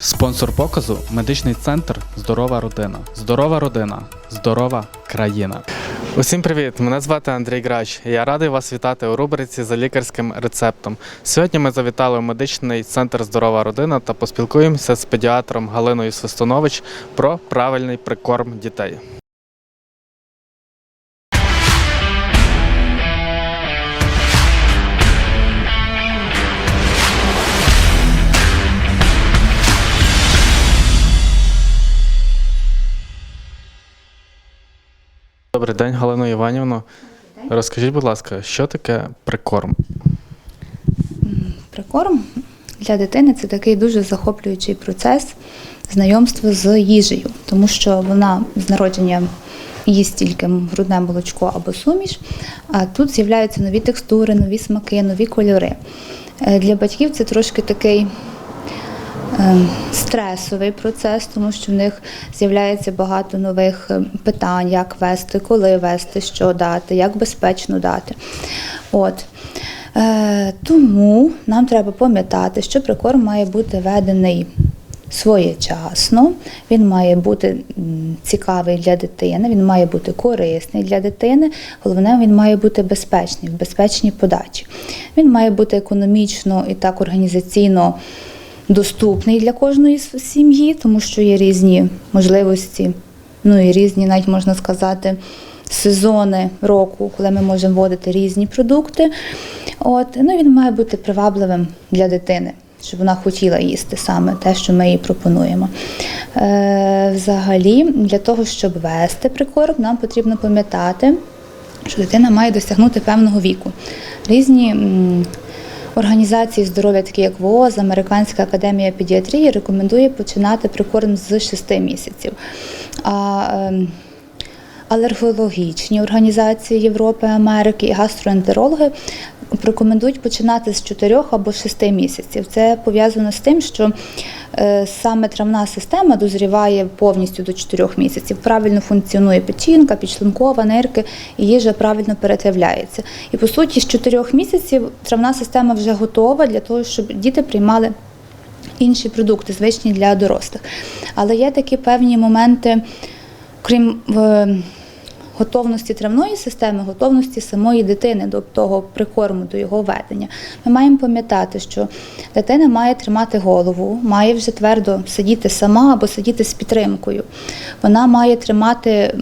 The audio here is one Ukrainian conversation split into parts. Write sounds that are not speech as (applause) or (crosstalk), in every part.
Спонсор показу медичний центр Здорова родина. Здорова родина, здорова країна. Усім привіт! Мене звати Андрій Грач. Я радий вас вітати у рубриці за лікарським рецептом. Сьогодні ми завітали у медичний центр Здорова родина та поспілкуємося з педіатром Галиною Свистонович про правильний прикорм дітей. Добрий день, Галина Іванівна. Розкажіть, будь ласка, що таке прикорм? Прикорм для дитини це такий дуже захоплюючий процес знайомства з їжею, тому що вона з народження їсть тільки грудне молочко або суміш, а тут з'являються нові текстури, нові смаки, нові кольори. Е, Для батьків це трошки такий стресовий процес, тому що в них з'являється багато нових е, питань, як вести, коли вести, що дати, як безпечно дати. От. Е, тому нам треба пам'ятати, що прикорм має бути ведений своєчасно, він має бути цікавий для дитини, він має бути корисний для дитини. Головне, він має бути безпечний, в безпечній подачі. Він має бути економічно і так організаційно доступний для кожної сім'ї, тому що є різні можливості, ну і різні, навіть можна сказати, сезони року, коли ми можемо вводити різні продукти. От, ну, він має бути привабливим для дитини, щоб вона хотіла їсти саме те, що ми їй пропонуємо. Е, взагалі, для того, щоб вести прикорм, нам потрібно пам'ятати, що дитина має досягнути певного віку. Різні організації здоров'я, такі як ВООЗ, Американська академія педіатрії, рекомендує починати прикорм з 6 місяців. А ем, алергологічні організації Європи, Америки і гастроентерологи рекомендують починати з 4 або 6 місяців. Це пов'язано з тим, що е, саме травна система дозріває повністю до 4 місяців. Правильно функціонує печінка, підшлункова, нирки, і їжа правильно перетравляється. І по суті, з 4 місяців травна система вже готова для того, щоб діти приймали інші продукти, звичні для дорослих. Але є такі певні моменти, крім готовності травної системи, готовності самої дитини до того прикорму, до його ведення. Ми маємо пам'ятати, що дитина має тримати голову, має вже твердо сидіти сама або сидіти з підтримкою. Вона має тримати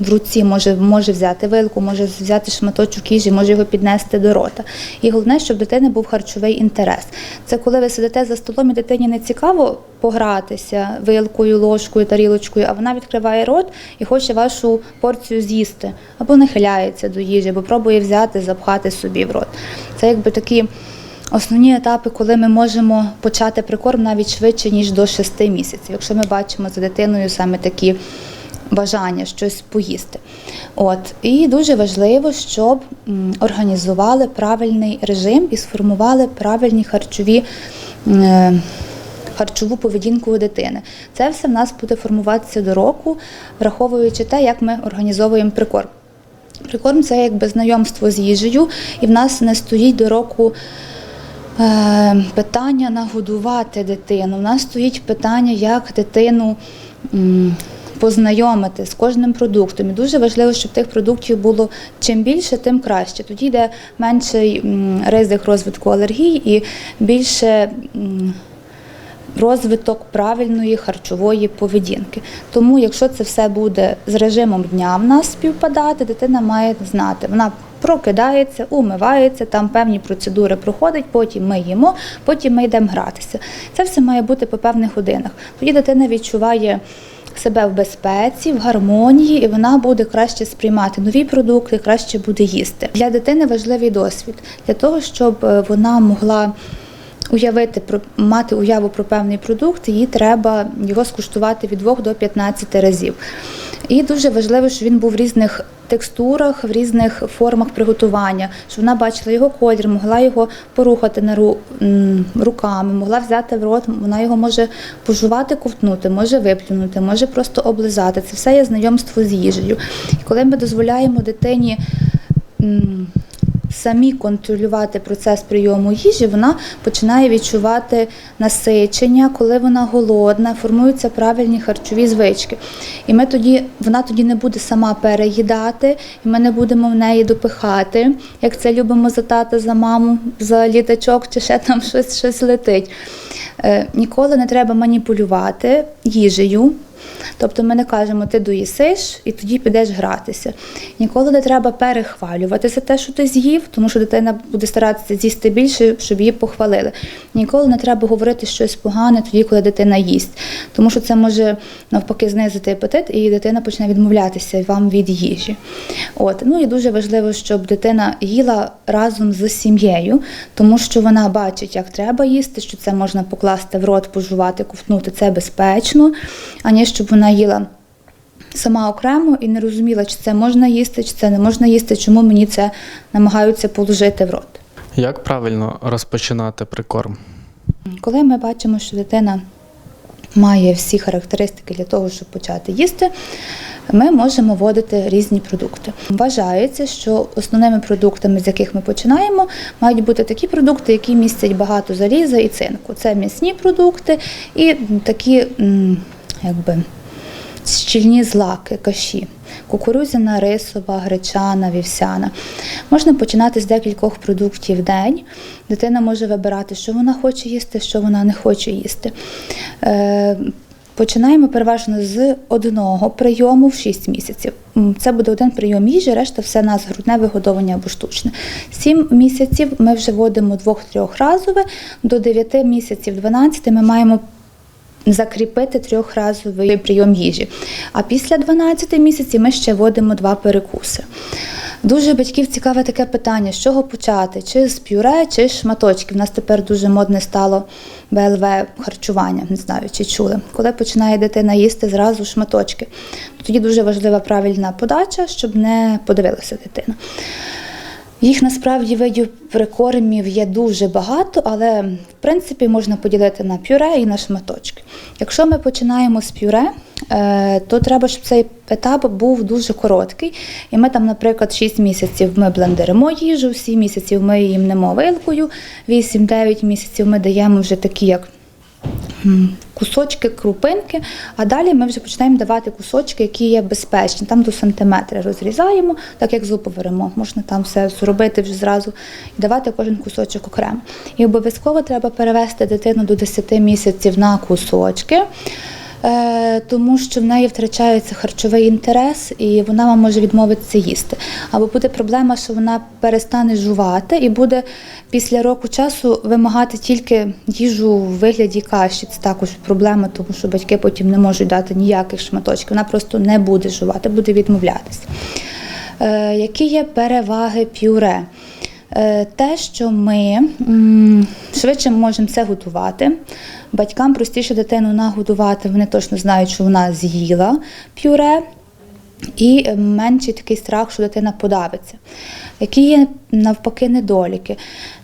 в руці, може, може взяти вилку, може взяти шматочок їжі, може його піднести до рота. І головне, щоб дитини був харчовий інтерес. Це коли ви сидите за столом і дитині не цікаво погратися вилкою, ложкою, тарілочкою, а вона відкриває рот і хоче вашу порцію з'їсти, або нахиляється до їжі, або пробує взяти, запхати собі в рот. Це якби такі основні етапи, коли ми можемо почати прикорм навіть швидше, ніж до 6 місяців, якщо ми бачимо за дитиною саме такі бажання щось поїсти. От. І дуже важливо, щоб організували правильний режим і сформували правильні харчові. Харчову поведінку дитини. Це все в нас буде формуватися до року, враховуючи те, як ми організовуємо прикорм. Прикорм це якби знайомство з їжею, і в нас не стоїть до року е, питання нагодувати дитину. У нас стоїть питання, як дитину познайомити з кожним продуктом. І дуже важливо, щоб тих продуктів було чим більше, тим краще. Тоді йде менший ризик розвитку алергій і більше. Розвиток правильної харчової поведінки. Тому, якщо це все буде з режимом дня в нас співпадати, дитина має знати. Вона прокидається, умивається, там певні процедури проходить, потім ми їмо, потім ми йдемо гратися. Це все має бути по певних годинах. Тоді дитина відчуває. Себе в безпеці, в гармонії, і вона буде краще сприймати нові продукти, краще буде їсти. Для дитини важливий досвід для того, щоб е, вона могла уявити про мати уяву про певний продукт, їй треба його скуштувати від 2 до 15 разів. І дуже важливо, щоб він був в різних текстурах, в різних формах приготування, щоб вона бачила його колір, могла його порухати на ру, руками, могла взяти в рот, вона його може пожувати, ковтнути, може виплюнути, може просто облизати. Це все є знайомство з їжею. І коли ми дозволяємо дитині самі контролювати процес прийому їжі, вона починає відчувати насичення, коли вона голодна, формуються правильні харчові звички. І ми тоді, вона тоді не буде сама переїдати, і ми не будемо в неї допихати, як це любимо за тата, за маму, за літачок чи ще там щось, щось летить. Е, ніколи не треба маніпулювати їжею. Тобто ми не кажемо, ти доїсиш і тоді підеш гратися. Ніколи не треба перехвалювати за те, що ти з'їв, тому що дитина буде старатися з'їсти більше, щоб її похвалили. Ніколи не треба говорити щось погане тоді, коли дитина їсть, тому що це може навпаки знизити апетит, і дитина почне відмовлятися вам від їжі. От ну і дуже важливо, щоб дитина їла разом з сім'єю, тому що вона бачить, як треба їсти, що це можна покласти в рот, пожувати, ковтнути, це безпечно, аніж щоб вона їла сама окремо і не розуміла, чи це можна їсти, чи це не можна їсти, чому мені це намагаються положити в рот. Як правильно розпочинати прикорм? Коли ми бачимо, що дитина має всі характеристики для того, щоб почати їсти, ми можемо вводити різні продукти. Вважається, що основними продуктами, з яких ми починаємо, мають бути такі продукти, які містять багато заліза і цинку. Це м'ясні продукти і такі, якби щільні злаки, каші. Кукурудзяна, рисова, гречана, вівсяна. Можна починати з декількох продуктів в день. Дитина може вибирати, що вона хоче їсти, що вона не хоче їсти. Е, Починаємо переважно з одного прийому в 6 місяців. Це буде один прийом їжі, решта все нас грудне вигодовування або штучне. 7 місяців ми вже вводимо двох-трьох разове, до 9 місяців 12 ми маємо закріпити трьохразовий прийом їжі. А після 12 місяців ми ще вводимо два перекуси. Дуже батьків цікаве таке питання, з чого почати, чи з пюре, чи з шматочків. У нас тепер дуже модне стало БЛВ харчування, не знаю, чи чули. Коли починає дитина їсти зразу шматочки, тоді дуже важлива правильна подача, щоб не подивилася дитина. Їх насправді видів прикормів є дуже багато, але в принципі можна поділити на пюре і на шматочки. Якщо ми починаємо з пюре, е, то треба, щоб цей етап був дуже короткий. І ми там, наприклад, 6 місяців ми блендеримо їжу, 7 місяців ми її мнемо вилкою, 8-9 місяців ми даємо вже такі, як кусочки, крупинки, а далі ми вже починаємо давати кусочки, які є безпечні. Там до сантиметра розрізаємо, так як зупу беремо. Можна там все зробити вже зразу і давати кожен кусочок окремо. І обов'язково треба перевести дитину до 10 місяців на кусочки. Е, Тому що в неї втрачається харчовий інтерес, і вона вам може відмовитися їсти. Або буде проблема, що вона перестане жувати і буде після року часу вимагати тільки їжу в вигляді каші. Це також проблема, тому що батьки потім не можуть дати ніяких шматочків. Вона просто не буде жувати, буде відмовлятися. Е, які є переваги пюре? Е, Те, що ми швидше можемо це готувати. Батькам простіше дитину нагодувати, вони точно знають, що вона з'їла пюре, і е, менший такий страх, що дитина подавиться. Які є навпаки недоліки?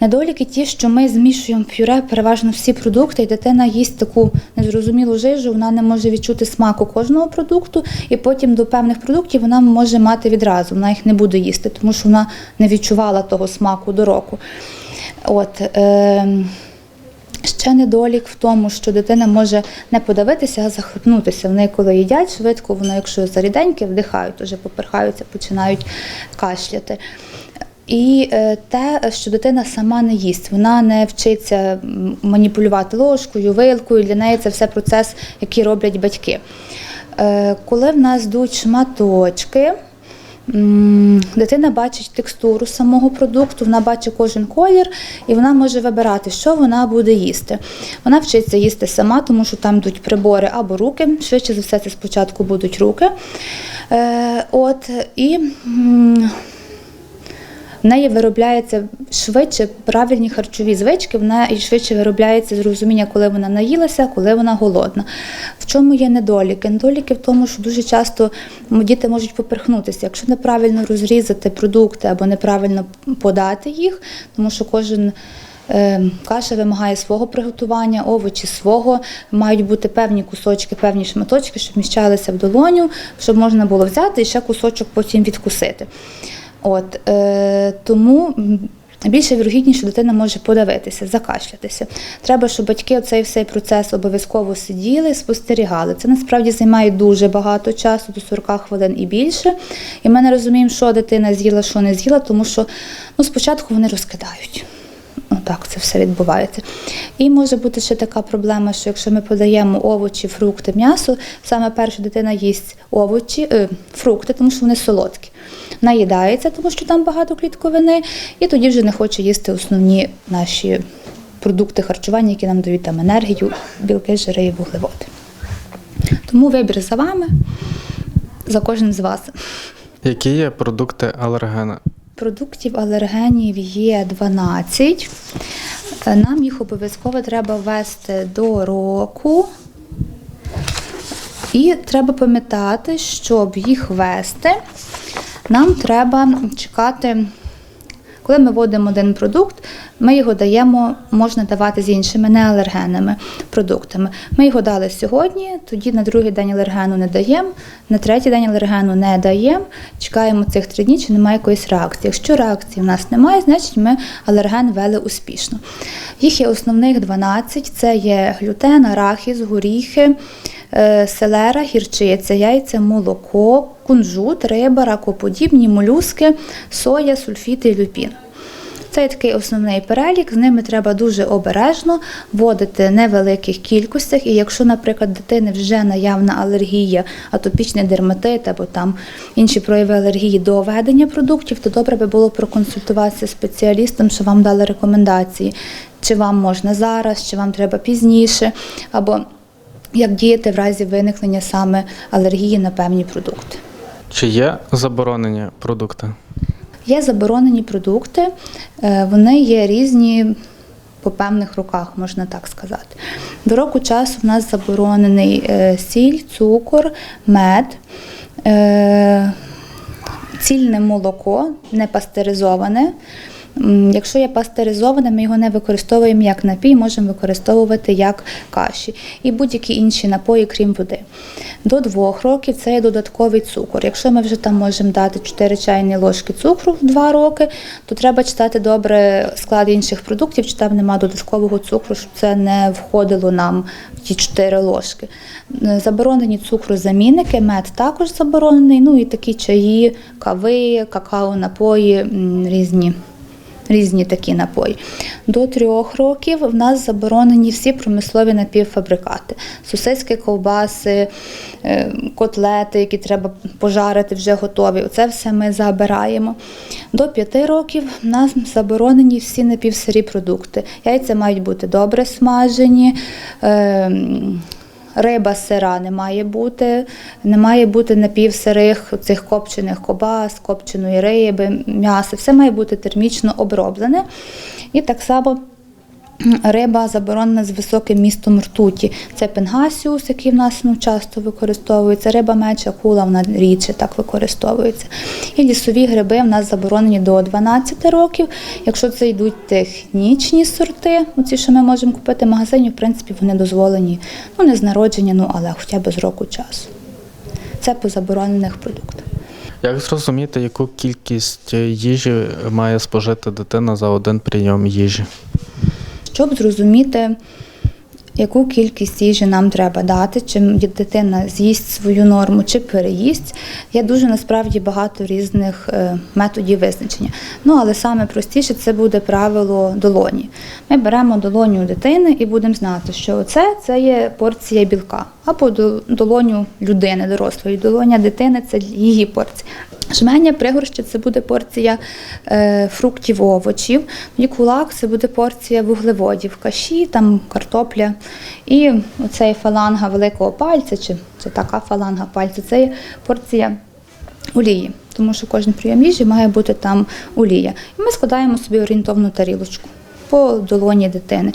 Недоліки ті, що ми змішуємо пюре переважно всі продукти, і дитина їсть таку незрозумілу жижу, вона не може відчути смаку кожного продукту, і потім до певних продуктів вона може мати відразу. Вона їх не буде їсти, тому що вона не відчувала того смаку до року. От, е, Ще недолік в тому, що дитина може не подавитися, а захлипнутися. Вони, коли їдять швидко, вони, якщо заріденькі, вдихають, вже поперхаються, починають кашляти. І е, те, що дитина сама не їсть, вона не вчиться маніпулювати ложкою, вилкою. Для неї це все процес, який роблять батьки. Е, Коли в нас йдуть шматочки, Дитина бачить текстуру самого продукту, вона бачить кожен колір і вона може вибирати, що вона буде їсти. Вона вчиться їсти сама, тому що там йдуть прибори або руки. Швидше за все, це спочатку будуть руки. Е, от, і в неї виробляється швидше правильні харчові звички, в неї швидше виробляється зрозуміння, коли вона наїлася, коли вона голодна. В чому є недоліки? Недоліки в тому, що дуже часто діти можуть поперхнутися. Якщо неправильно розрізати продукти або неправильно подати їх, тому що кожен. е, Каша вимагає свого приготування, овочі свого, мають бути певні кусочки, певні шматочки, щоб міщалися в долоню, щоб можна було взяти і ще кусочок потім відкусити. От, е, тому більше вірогідніше дитина може подавитися, закашлятися. Треба, щоб батьки цей всей процес обов'язково сиділи, спостерігали. Це насправді займає дуже багато часу, до 40 хвилин і більше. І ми не розуміємо, що дитина з'їла, що не з'їла, тому що ну, спочатку вони розкидають. Отак це все відбувається. І може бути ще така проблема, що якщо ми подаємо овочі, фрукти, м'ясо, саме перша дитина їсть овочі, е, фрукти, тому що вони солодкі. Наїдається, тому що там багато клітковини, і тоді вже не хоче їсти основні наші продукти харчування, які нам дають там енергію, білки, жири і вуглеводи. Тому вибір за вами, за кожним з вас. Які є продукти алергени? Продуктів алергенів є 12. Е, Нам їх обов'язково треба ввести до року. І треба пам'ятати, щоб їх ввести, нам треба чекати. Коли ми вводимо один продукт, ми його даємо, можна давати з іншими неалергенними продуктами. Ми його дали сьогодні, тоді на другий день алергену не даємо, на третій день алергену не даємо. Чекаємо цих три дні, чи немає якоїсь реакції. Якщо реакції в нас немає, значить ми алерген ввели успішно. Їх є основних 12: це є глютен, арахіс, горіхи, селера, гірчиця, яйця, молоко, кунжут, риба, ракоподібні, молюски, соя, сульфіти люпін. Це такий основний перелік. З ними треба дуже обережно вводити невеликих кількостях. І якщо, наприклад, дитини вже наявна алергія, атопічний дерматит або там інші прояви алергії до введення продуктів, то добре би було проконсультуватися з спеціалістом, що вам дали рекомендації, чи вам можна зараз, чи вам треба пізніше, або як діяти в разі виникнення саме алергії на певні продукти. Чи є заборонені продукти? Є заборонені продукти, е, вони є різні по певних роках, можна так сказати. До року часу в нас заборонений е, сіль, цукор, мед, е, цільне молоко, не пастеризоване. Якщо є пастеризоване, ми його не використовуємо як напій, можемо використовувати як каші і будь-які інші напої, крім води. До двох років це є додатковий цукор. Якщо ми вже там можемо дати 4 чайні ложки цукру в 2 роки, то треба читати добре склад інших продуктів, чи там немає додаткового цукру, щоб це не входило нам в ті 4 ложки. Е, Заборонені цукрозамінники, мед також заборонений, ну і такі чаї, кави, какао-напої, різні різні такі напої. До трьох років в нас заборонені всі промислові напівфабрикати, сосиски, ковбаси, е, котлети, які треба пожарити, вже готові. Це все ми забираємо. До п'яти років в нас заборонені всі напівсирі продукти. Яйця мають бути добре смажені. Риба сира не має бути, не має бути напівсирих цих копчених кобас, копченої риби, м'яса. Все має бути термічно оброблене. І так само риба заборонена з високим містом ртуті. Це пенгасіус, який в нас ну, часто використовується, риба меч, акула, вона рідше так використовується. І лісові гриби в нас заборонені до 12 років. Якщо це йдуть технічні сорти, оці, що ми можемо купити в магазині, в принципі, вони дозволені ну, не з народження, ну, але хоча б з року часу. Це по заборонених продуктах. Як зрозуміти, яку кількість їжі має спожити дитина за один прийом їжі? Щоб зрозуміти, яку кількість їжі нам треба дати, чи дитина з'їсть свою норму, чи переїсть. Є дуже насправді багато різних е, методів визначення. Ну, але саме простіше це буде правило долоні. Ми беремо долоню дитини і будемо знати, що це, це є порція білка, або долоню людини дорослої. Долоня дитини це її порція. Жменя пригорща це буде порція е, фруктів, овочів. і кулак це буде порція вуглеводів, каші, там картопля. І оцей фаланга великого пальця, чи це така фаланга пальця, це є порція олії. Тому що кожен прийом їжі має бути там олія. І ми складаємо собі орієнтовну тарілочку по долоні дитини.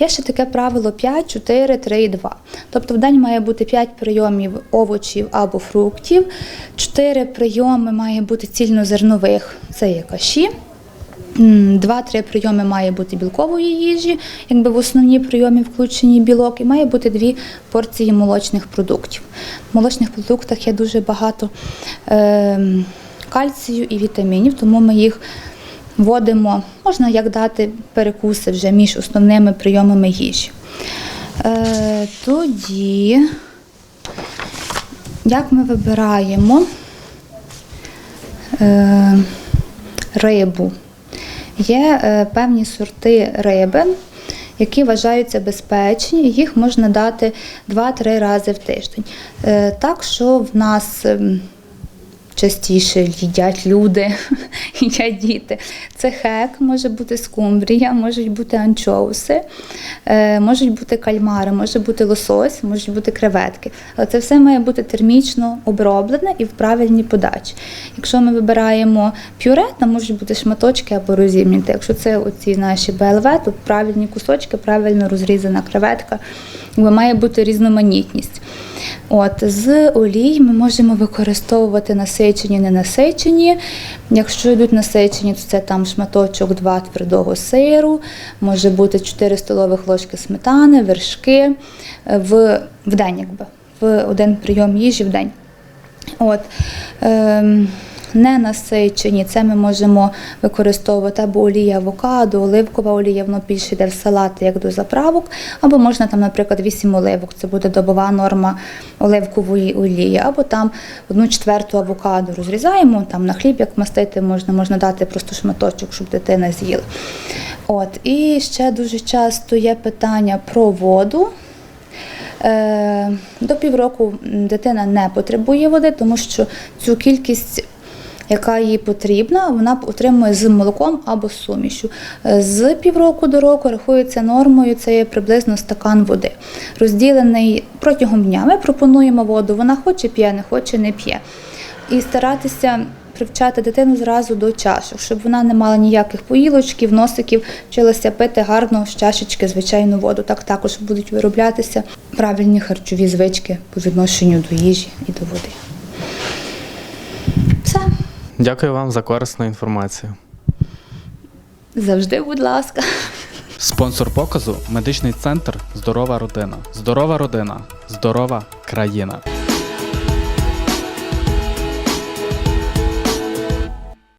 Є ще таке правило 5, 4, 3 2. Тобто в день має бути 5 прийомів овочів або фруктів, 4 прийоми має бути цільнозернових, це є каші. Два-три прийоми має бути білкової їжі, якби в основні прийомі включені білок, і має бути дві порції молочних продуктів. В молочних продуктах є дуже багато ем, кальцію і вітамінів, тому ми їх вводимо, можна як дати перекуси вже між основними прийомами їжі. Е, тоді, як ми вибираємо е, рибу? Є е, певні сорти риби, які вважаються безпечні, їх можна дати 2-3 рази в тиждень. Е, так що в нас ем, частіше їдять люди, (laughs) їдять діти. Це хек, може бути скумбрія, можуть бути анчоуси, е, можуть бути кальмари, може бути лосось, можуть бути креветки. Але це все має бути термічно оброблене і в правильній подачі. Якщо ми вибираємо пюре, там можуть бути шматочки або розім'яти. Якщо це оці наші БЛВ, то правильні кусочки, правильно розрізана креветка, якби має бути різноманітність. От, з олій ми можемо використовувати насичені, ненасичені. Якщо йдуть насичені, то це там шматочок 2 твердого сиру, може бути 4 столових ложки сметани, вершки е, в, в день, якби, в один прийом їжі в день. От, ем, ненасичені, це ми можемо використовувати або олія авокадо, оливкова олія, воно більше йде в салати, як до заправок, або можна там, наприклад, 8 оливок, це буде добова норма оливкової олії, або там одну четверту авокадо розрізаємо, там на хліб як мастити можна, можна дати просто шматочок, щоб дитина з'їла. От, і ще дуже часто є питання про воду. Е, До півроку дитина не потребує води, тому що цю кількість, яка їй потрібна, вона отримує з молоком або з сумішю. Е, З півроку до року рахується нормою, це є приблизно стакан води. Розділений протягом дня. Ми пропонуємо воду, вона хоче п'є, не хоче, не п'є. І старатися привчати дитину зразу до чашок, щоб вона не мала ніяких поїлочків, носиків, вчилася пити гарно з чашечки звичайну воду. Так також будуть вироблятися правильні харчові звички по відношенню до їжі і до води. Дякую вам за корисну інформацію. Завжди, будь ласка. Спонсор показу медичний центр Здорова родина. Здорова родина, здорова країна.